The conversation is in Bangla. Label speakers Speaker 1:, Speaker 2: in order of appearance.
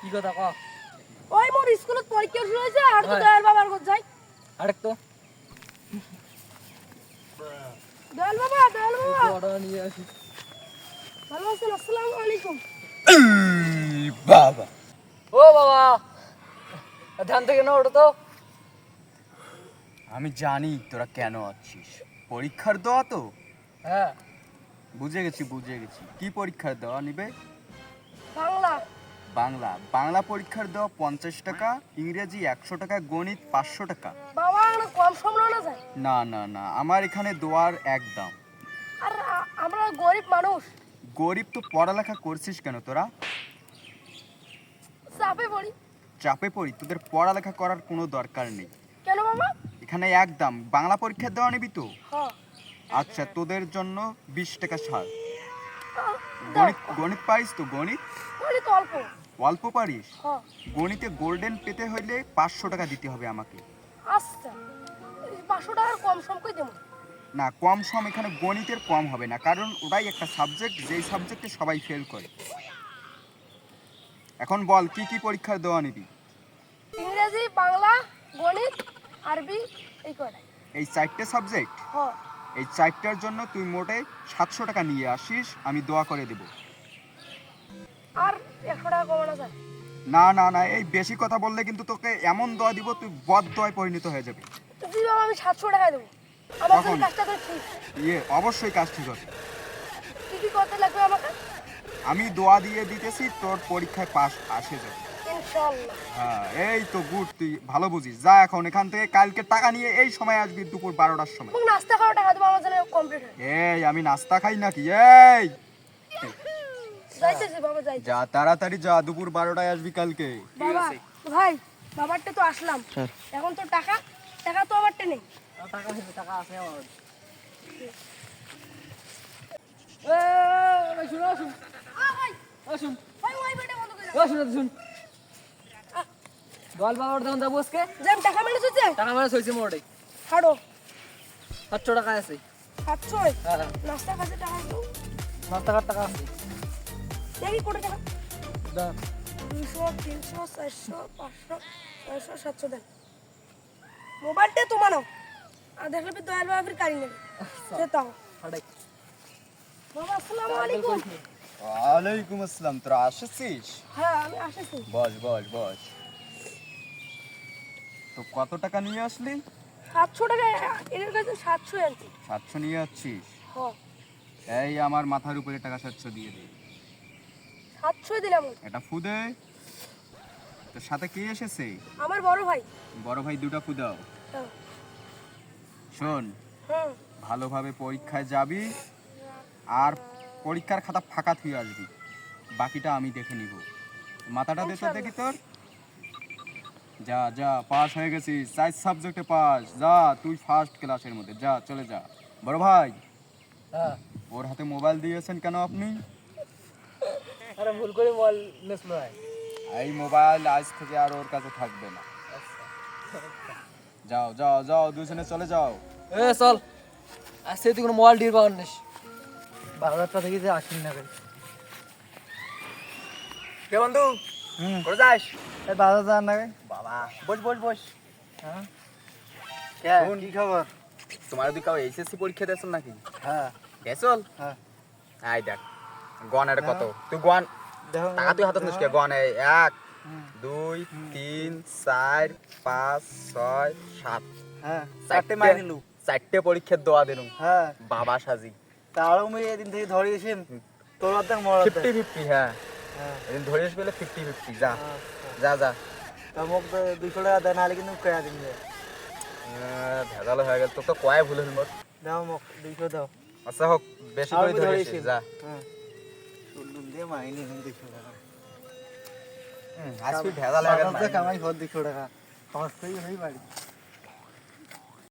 Speaker 1: কি কথা ক?
Speaker 2: ওই মোর স্কুলত পরীক্ষা শুরু হয়েছে আর তো দয়াল বাবার ঘর যাই।
Speaker 1: আরেক তো।
Speaker 2: দয়াল বাবা দয়াল বাবা।
Speaker 1: বড় নিয়ে আসি
Speaker 2: ভালো আছেন? আসসালামু আলাইকুম।
Speaker 3: বাবা।
Speaker 1: ও বাবা ধ্যান থেকে না ওটা তো।
Speaker 3: আমি জানি তোরা কেন আছিস। পরীক্ষার দেওয়া তো?
Speaker 1: হ্যাঁ।
Speaker 3: বুঝে গেছি বুঝে গেছি। কি পরীক্ষার দেওয়া নিবে?
Speaker 2: বাংলা।
Speaker 3: বাংলা। বাংলা পরীক্ষার দেওয়া পঞ্চাশ টাকা ইংরেজি একশো টাকা গণিত পাঁচশো টাকা।
Speaker 2: বাবা না কম না যায়?
Speaker 3: না না না আমার এখানে দেওয়ার এক দাম।
Speaker 2: আর আ- আমরা গরিব মানুষ।
Speaker 3: গরিব তো পড়ালেখা করছিস কেন তোরা?
Speaker 2: চাপে পড়ি।
Speaker 3: চাপে পড়ি? তোদের পড়ালেখা করার কোনো দরকার নেই।
Speaker 2: কেন বাবা?
Speaker 3: এখানে এক দাম। বাংলা পরীক্ষা দেওয়া নিবি তো? আচ্ছা তোদের জন্য বিশ টাকা ছাড় গণিত গণিত পারিস তো? গণিত?
Speaker 2: গণিত অল্প।
Speaker 3: অল্প পারিস?
Speaker 2: হ্যাঁ।
Speaker 3: গণিতে গোল্ডেন পেতে হইলে পাঁচশো টাকা দিতে হবে আমাকে।
Speaker 2: আচ্ছা। পাঁচশো টাকার কম সম কই দেবো?
Speaker 3: না কম সম এখানে গণিতের কম হবে না কারণ ওটাই একটা সাবজেক্ট যেই সাবজেক্টে সবাই ফেল করে। এখন বল কি কি পরীক্ষার দেওয়া নিবি?
Speaker 2: ইংরেজি বাংলা গণিত আরবি এই
Speaker 3: এই চারটে সাবজেক্ট
Speaker 2: হ্যাঁ।
Speaker 3: এই চারটার জন্য তুই মোটে সাতশো টাকা নিয়ে আসিস আমি দোয়া করে দেব।
Speaker 2: আর একশো টাকা কমানো যায়
Speaker 3: না। না না এই বেশি কথা বললে কিন্তু তোকে এমন দোয়া দিব তুই বদ দোয়ায় পরিণত হয়ে যাবে।
Speaker 2: বাবা আমি সাতশো দেবো। আমার? কাজটা ঠিক।
Speaker 3: ইয়ে অবশ্যই কাজ ঠিক হবে।
Speaker 2: কি কি করতে লাগবে আমাকে?
Speaker 3: আমি দোয়া দিয়ে দিতেছি তোর পরীক্ষায় পাস আসে যাবে।
Speaker 2: ইনশাল্লাহ
Speaker 3: হ্যাঁ এই তো গুড তুই ভালো বুঝিস। যা এখন এখান থেকে কালকে টাকা নিয়ে এই সময় আসবি দুপুর বারোটার সময়।
Speaker 2: নাস্তা খাওয়া টাকা দেবো আমার জন্য কমপ্লিট
Speaker 3: এই আমি নাস্তা খাই নাকি? এই!
Speaker 2: যাইতেছি বাবা
Speaker 3: যা তাড়াতাড়ি যা দুপুর বারোটায় আসবি কালকে।
Speaker 2: বাবা ভাই বাবারটা তো আসলাম। এখন তো টাকা টাকা তো আমারটা নেই।
Speaker 1: টাকা আছে টাকা আছে আমার। শুন শুন শুন
Speaker 2: ভাই ওই বেটা বন্ধ করে
Speaker 1: ও শুন শুন দল বাবার দোকান যাব আজকে?
Speaker 2: যাম টাকা
Speaker 1: টাকা
Speaker 2: হাড়ো
Speaker 1: টাকা আছে। হ্যাঁ
Speaker 2: কাছে টাকা
Speaker 1: টাকা আছে।
Speaker 2: দেখি কোটি টাকা
Speaker 1: দাও।
Speaker 2: দুশো তিনশো চারশো পাঁচশো ছয়শো সাতশো দেন মোবাইলটা তোমার নাও আর দেখলে দয়াল বাবা ফির কারি নেবে সে তাও বাবা আসসালামু আলাইকুম।
Speaker 3: ওয়ালাইকুম আসসালাম। তোরা আসছিস?
Speaker 2: হ্যাঁ আমি আসেছি।
Speaker 3: বস বস বস। তো কত টাকা নিয়ে আসলি?
Speaker 2: সাতশো টাকা এর কাছে সাতশো আনছি
Speaker 3: সাতশো নিয়ে আসছিস?
Speaker 2: হ্যাঁ।
Speaker 3: এই আমার মাথার উপরে টাকা সাতশো দিয়ে দে
Speaker 2: সাতশো দিলাম।
Speaker 3: এটা ফুদে তোর সাথে কে এসেছে?
Speaker 2: আমার বড় ভাই।
Speaker 3: বড় ভাই দুটা ফুদাও
Speaker 2: হ্যাঁ।
Speaker 3: শোন ভালোভাবে পরীক্ষায় যাবি আর পরীক্ষার খাতা ফাঁকা থুয়ে আসবি। বাকিটা আমি দেখে নিব। মাথাটা দে তো দেখি তোর। যা যা পাস হয়ে গেছিস। চার সাবজেক্টে পাস। যা তুই ফার্স্ট ক্লাসের মধ্যে। যা চলে যা। বড় ভাই
Speaker 1: হ্যাঁ।
Speaker 3: ওর হাতে মোবাইল দিয়েছেন কেন আপনি?
Speaker 1: আরে ভুল করে মোবাইল নেসলো হয়
Speaker 3: এই মোবাইল আজ থেকে আর ওর কাছে থাকবে না। যাও যাও যাও দুজনে চলে যাও।
Speaker 1: এ চল। আজকে তুই কোনো মোবাইল ডির পাওয়ার নিস। বারো হাজার টাকা থেকে যে আসিন না রে
Speaker 3: কে বন্ধু? করে যাস?
Speaker 1: এই বারো হাজার না
Speaker 3: বাবা বস বস বস।
Speaker 1: হ্যাঁ? কি? খবর?
Speaker 3: তোমার দুই কাউ এইচএসসি পরীক্ষা দিয়েছ নাকি?
Speaker 1: হ্যাঁ।
Speaker 3: গেছল
Speaker 1: হ্যাঁ।
Speaker 3: আই দেখ। গনের কত? তুই গন টাকা তুই হাতত নিস গনে এক দুই তিন চার পাঁচ ছয় সাত।
Speaker 1: হ্যাঁ
Speaker 3: চারটে মাই দিলু চারটে পরীক্ষার দোয়া দিলু
Speaker 1: হ্যাঁ।
Speaker 3: বাবা সাজি।
Speaker 1: তারও আমি এদিন থেকে ধরিয়েছি তোর অর্ধেক মর
Speaker 3: ফিফটি ফিফটি হ্যাঁ।
Speaker 1: হ্যাঁ।
Speaker 3: এদিন ধরিস পেলে ফিফটি ফিফটি যা। যা যা।
Speaker 1: তা মোক দুশো টাকা দেয় নাহলে কিন্তু কেয়া দিন
Speaker 3: ভেজাল হয়ে গেল। তোর তো কয় ভুল হল মোর
Speaker 1: দাও মোক দুইশো দাও।
Speaker 3: আচ্ছা হোক বেশি করে
Speaker 1: ধরেছি।
Speaker 3: যা।
Speaker 1: হ্যাঁ।
Speaker 3: আজকে ভেজাল হয়ে গেল
Speaker 1: কামাই ঘর দুশো টাকা। খরচ করি হয়ে বাড়ি